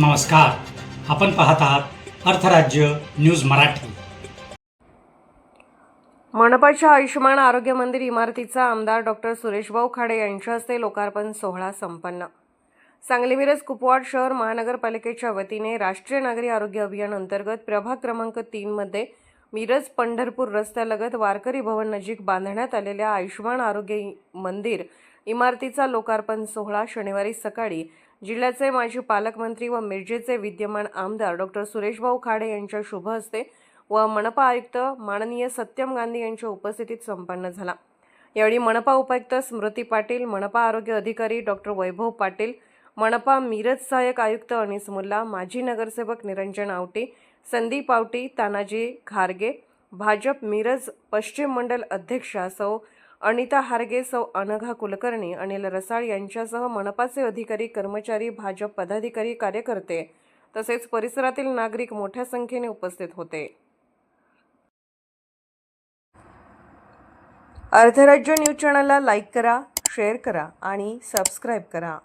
नमस्कार. आपण पाहत आहात अर्थराज्य न्यूज मराठी. मनपाच्या आयुष्यमान आरोग्य मंदिर इमारतीचा आमदार डॉक्टर सुरेशभाऊ खाडे यांच्या हस्ते लोकार्पण सोहळा संपन्न. सांगली मिरज कुपवाड शहर महानगरपालिकेच्या वतीने राष्ट्रीय नागरी आरोग्य अभियान अंतर्गत प्रभाग क्रमांक तीनमध्ये मिरज पंढरपूर रस्त्यालगत वारकरी भवन नजीक बांधण्यात आलेल्या आयुष्मान आरोग्य मंदिर इमारतीचा लोकार्पण सोहळा शनिवारी सकाळी जिल्ह्याचे माजी पालकमंत्री व मिरजेचे विद्यमान आमदार डॉक्टर सुरेशभाऊ खाडे यांच्या शुभ हस्ते व मनपा आयुक्त माननीय सत्यम गांधी यांच्या उपस्थितीत संपन्न झाला. यावेळी मनपा उपायुक्त स्मृती पाटील मनपा आरोग्य अधिकारी डॉक्टर वैभव पाटील मनपा मिरज सहाय्यक आयुक्त अनिस मुल्ला माजी नगरसेवक निरंजन आवटी संदीप आवटी तानाजी खारगे भाजप मिरज पश्चिम मंडल अध्यक्षा सौ अनिता हारगे सौ अनघा कुलकर्णी अनिल रसाळ यांच्यासह मनपाचे अधिकारी कर्मचारी भाजप पदाधिकारी कार्यकर्ते तसेच परिसरातील नागरिक मोठ्या संख्येने उपस्थित होते. अर्धराज्य न्यूज चॅनलला लाईक करा शेअर करा आणि सबस्क्राईब करा.